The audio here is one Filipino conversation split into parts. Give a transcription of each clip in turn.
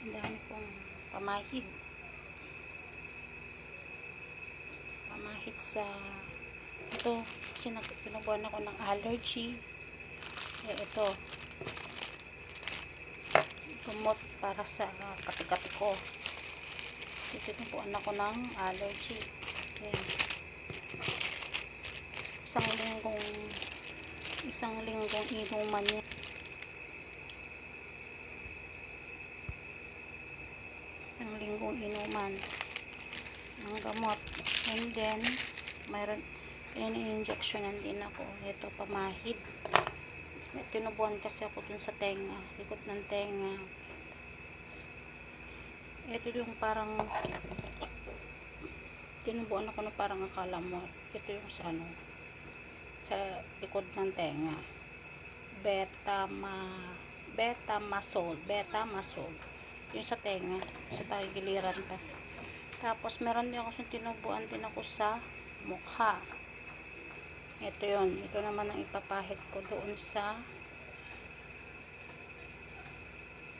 Ang dami kong pamahid. Pamahid sa ito, kasi pinubuhan ako ng allergy. Eh, ito. Tumot para sa katikati ko. Kasi pinubuhan ako ng allergy. Ayan. Isang linggong isang linggong inuman niya. Isang linggong inuman ng gamot. And then, mayroon, in-injectionan din ako. Ito, pamahid. May tinubuan kasi ako dun sa tenga. Likod ng tenga. Ito yung parang tinubuan ako na parang akala mo. Ito yung sa ano sa likod ng tenga. Betama betamasol, betamasol. Yung sa tenga, sa tagiliran pa. Tapos meron din ako sa tinubuan din ako sa mukha. Ito yon Ito naman ang ipapahid ko doon sa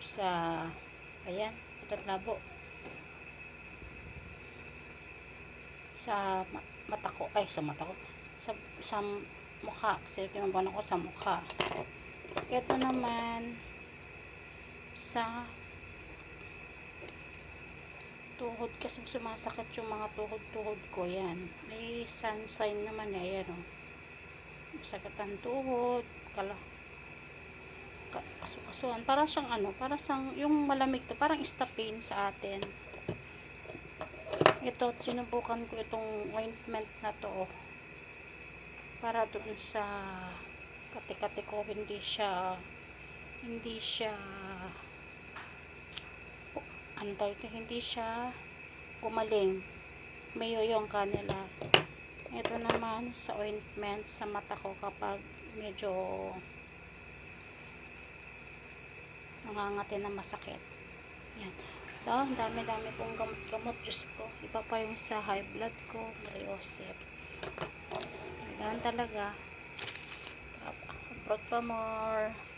sa ayan, ito labo. Sa ma- mata ko, ay sa mata ko. Sa, sa mukha. Kasi pinubuan ako sa mukha. Ito naman sa tuhod kasi sumasakit yung mga tuhod-tuhod ko yan. May sunshine naman eh yan o sakit ang tuhod kala ka, kasukasuan para siyang ano para siyang yung malamig to parang stapin sa atin. Ito sinubukan ko itong ointment na to oh. para doon sa kati-kati ko hindi siya hindi siya tawag ito, hindi siya gumaling. Mayo yung kanila. Ito naman sa ointment sa mata ko kapag medyo nangangati na masakit. Yan. Ito, ang dami-dami kong gamot-gamot. Diyos ko. Iba pa yung sa high blood ko. Mariosep. Ganun talaga. Abroad pa more.